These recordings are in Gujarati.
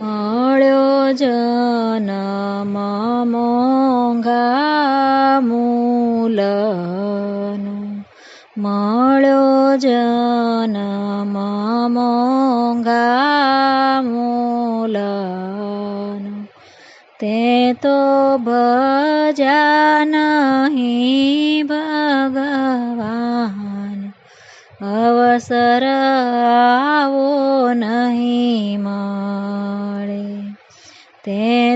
મળ્યો જનમ મોંઘા મૂલનો મળ્યો જનમ મોંઘા મૂલનો તે તો ભજા નહીં ભગવાન. અવસર આવો નહીં મળે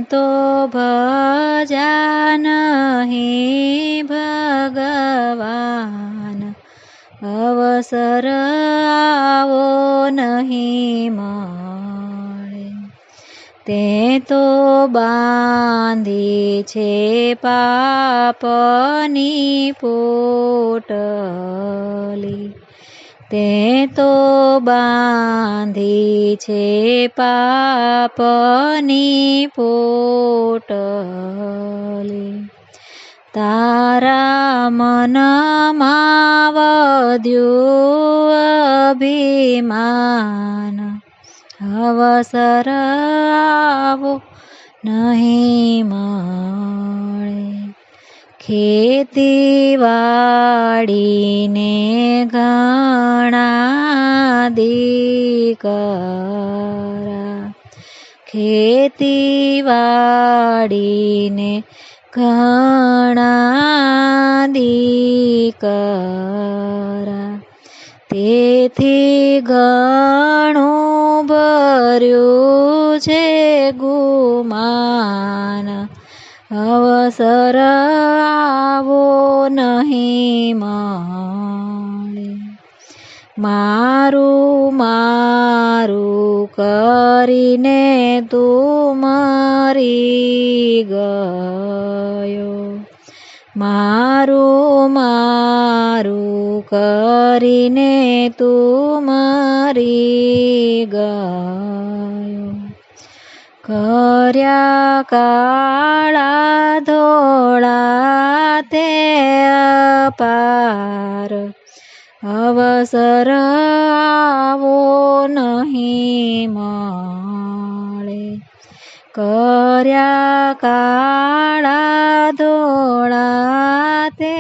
તે તો ભજા નહીં ભગવાન અવસર આવો નહીં મળે તે તો બાંધી છે પાપની પોટલી તે તો બાંધી છે પાપની પોટલી. તારા મનમાં વધ્યું અભિમાન. અવસર આવો નહીં મળે ખેતીવાડીને ઘણા દીકરા ખેતીવાડીને ઘણા દીકરા તેથી ઘણું ભર્યું છે ગુમાન અવસર આવો નહીં મળે. મારું મારું કરીને તું મરી ગયો. મારું મારું કરીને તું મરી ગયો. કર્યા કાળા ધોળા તે પાર અવસર આવો નહીં મળે કર્યા કાળા ધોળા તે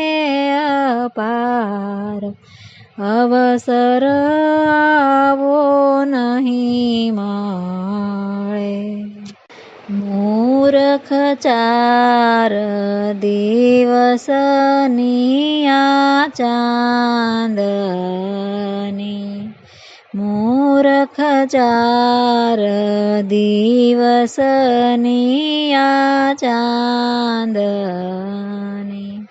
પાર અવસર આવો નહીં મળે મૂર્ખ ચાર દિવસની આ ચાંદની. મૂર્ખ ચાર દિવસની આ ચાંદની.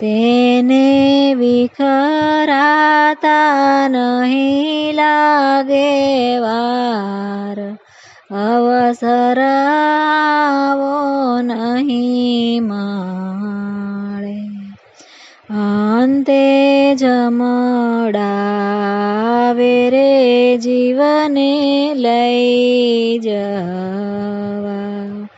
તેને વિખરાતા નહીં લાગે વાર. અવસર આવો નહીં મળે. અંતે જમડાવે રે જીવને લઈ જવા.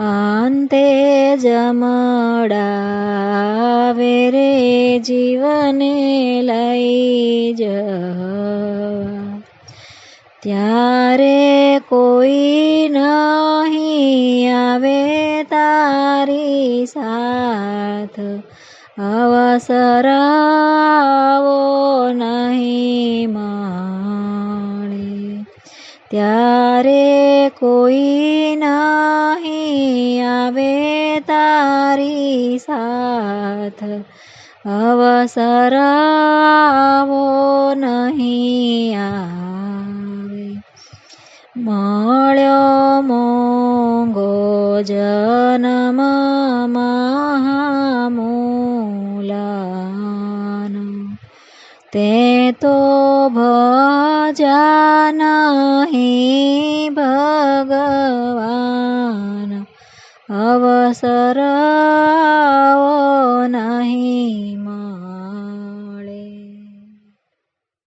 અંતે જમડાવે રે જીવને લઈ જવા. ત્યારે કોઈ નહીં આવે તારી સાથ. અવસર આવો નહીં માણે. ત્યારે કોઈ નહીં આવે તારી સાથ. અવસર આવો નહીં આવે. મળ્યો મોંગો જનમ મહામૂલાન. તે તો ભજા નહીં ભગવાન. અવસર નહીં